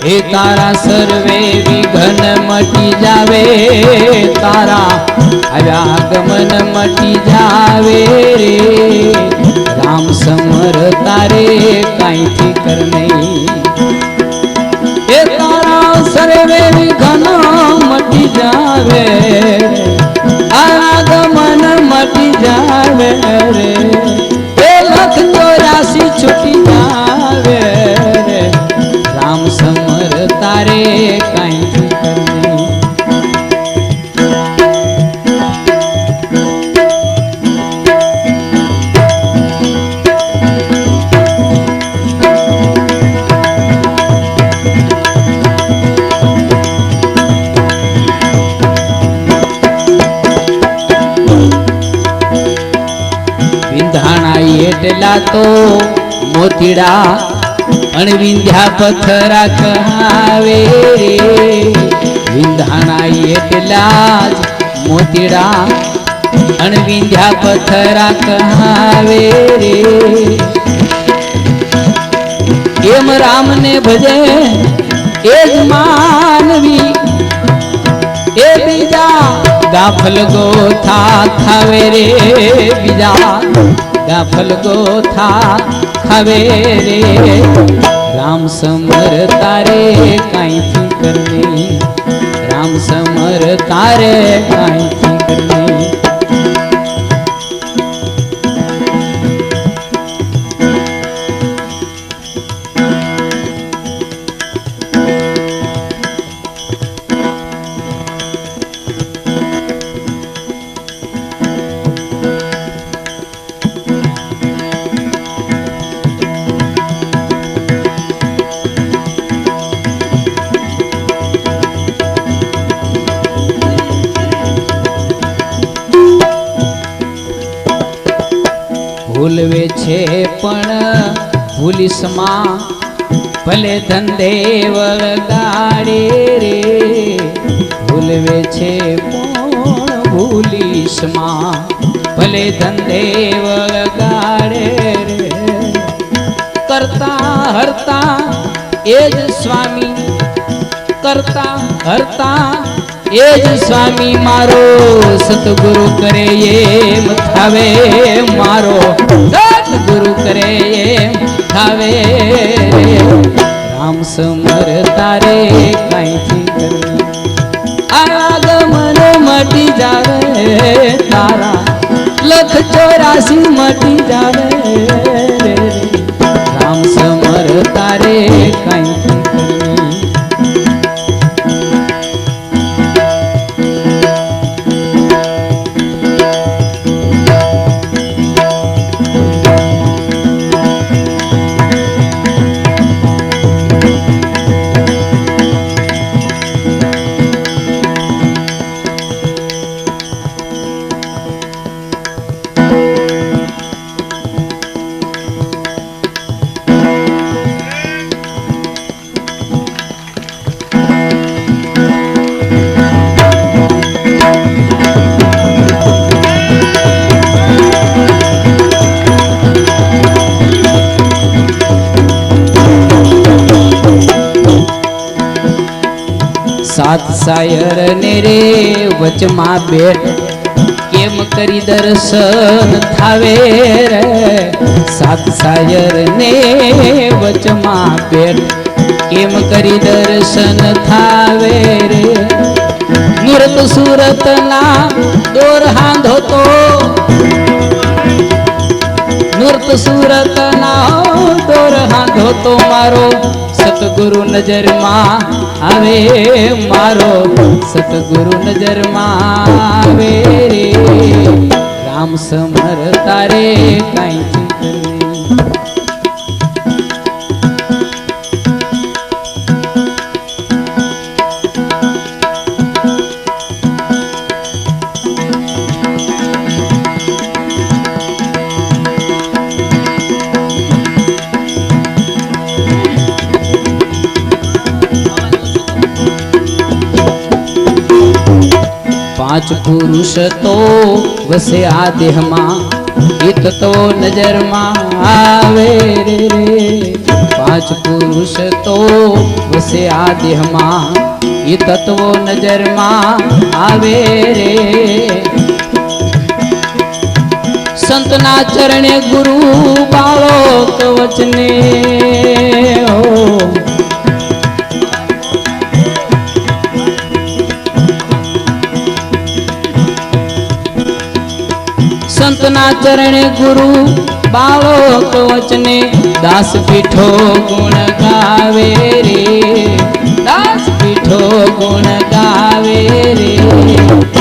હે તારા સર્વે વિઘન મટી જાવે, તારા આવ્યા ગમન મટી જાવે રે. રામ સમર તારે કાંઈથી કર નહીં. હે તારા સર્વે વિઘન મટી જાવે વિંધાણા એટલા તો મોતીડા અણવિંધ્યા પથરા કહાવે વિંધાણા એટલા જ મોતીડા અણવિંધ્યા પથરા કહાવે રે. એમ રામને ભજે એ જ માનવી ગાફલ ગોથા ખાવે રે બીજા. ગાફલ ગોથા ખાવે રે. રામ સમર તારે કાંઈથી કરને રામ સમર તારે કાંઈથી કરને ભૂલવે છે પણ ભૂલીસમાં ભલે ધંધે વળગાડે રે. ભૂલવે છે પણ ભૂલીસમાં ભલે ધંધે વળગાડે રે. કરતા હરતા એ જ સ્વામી, કરતા હરતા એ જ સ્વામી મારો સતગુરુ કરે એમ થાવે મારો. સતગુરુ કરે એમ થાવે. રામ સમર તારે કાંઈથી કરવું આગમન મટી જાવે તારા. લખ ચોરાસી મટી જાવે. સાત સાયર ને રે વચમાં બેઠ. કેમ કરી દર્શન થાવે રે? સાત સાયર ને વચમાં બેઠ. કેમ કરી દર્શન થાવે રે? મૂર્ત સુરત ના દોર હાંધો તો. મૂર્ત સુરત ના દોર હાંધો તો મારો સતગુરુ નજરમાં આવે મારો સતગુરુ નજરમાં આવે રામ સમર તારે કાંઈ કરવું પાંચ પુરુષ તો વસે આ દેહમાં. હિત તો નજરમાં આવે રે પાંચ પુરુષ તો વસે આ દેહમાં. એ તત્વો નજરમાં આવે રે. સંતના ચરણે ગુરુ બાળક વચને સંતના ચરણે ગુરુ બાળક વચને દાસ પીઠો ગુણ ગાવે રે. દાસ પીઠો ગુણ ગાવે રે.